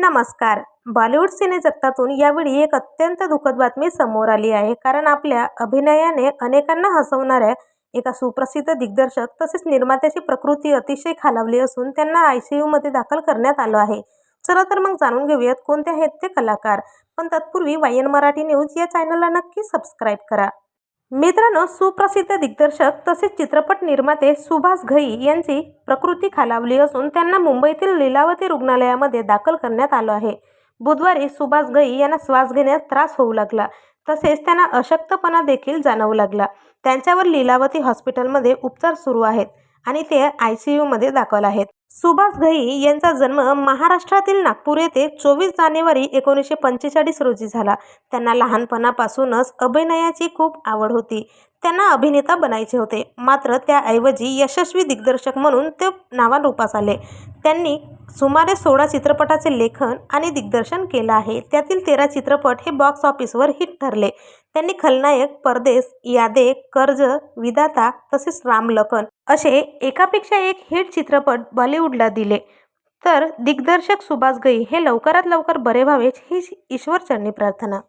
नमस्कार. बॉलिवूड सिने जगतातून यावेळी एक अत्यंत दुःखद बातमी समोर आली आहे. कारण आपल्या अभिनयाने अनेकांना हसवणाऱ्या एका सुप्रसिद्ध दिग्दर्शक तसेच निर्मात्याची प्रकृती अतिशय खालावली असून त्यांना आय सी यूमध्ये दाखल करण्यात आलं आहे. चला तर मग जाणून घेऊयात कोणते आहेत ते कलाकार. पण तत्पूर्वी वाय एन मराठी न्यूज या चॅनलला नक्की सबस्क्राईब करा. मित्रांनो सुप्रसिद्ध दिग्दर्शक तसेच चित्रपट निर्माते सुभाष घई यांची प्रकृती खालावली असून त्यांना मुंबईतील लीलावती रुग्णालयामध्ये दाखल करण्यात आलं आहे. बुधवारी सुभाष घई यांना श्वास घेण्यास त्रास होऊ लागला तसेच त्यांना अशक्तपणा देखील जाणवू लागला. त्यांच्यावर लीलावती हॉस्पिटलमध्ये उपचार सुरू आहेत आणि ते आय सी यूमध्ये दाखल आहेत. सुभाष घई यांचा जन्म महाराष्ट्रातील नागपूर येथे चोवीस जानेवारी एकोणीसशे पंचेचाळीस रोजी झाला. त्यांना लहानपणापासूनच अभिनयाची खूप आवड होती. त्यांना अभिनेता बनायचे होते. मात्र त्याऐवजी यशस्वी दिग्दर्शक म्हणून ते नावारूपास आले. त्यांनी सुमारे सोळा चित्रपटाचे लेखन आणि दिग्दर्शन केलं आहे. त्यातील तेरा चित्रपट हे बॉक्स ऑफिसवर हिट ठरले. त्यांनी खलनायक परदेस यादे कर्ज विधाता तसेच रामलखन असे एकापेक्षा एक हिट चित्रपट बॉलिवूडला दिले. तर दिग्दर्शक सुभाष घई हे लवकरात लवकर बरे व्हावेच ही ईश्वरचरणी प्रार्थना.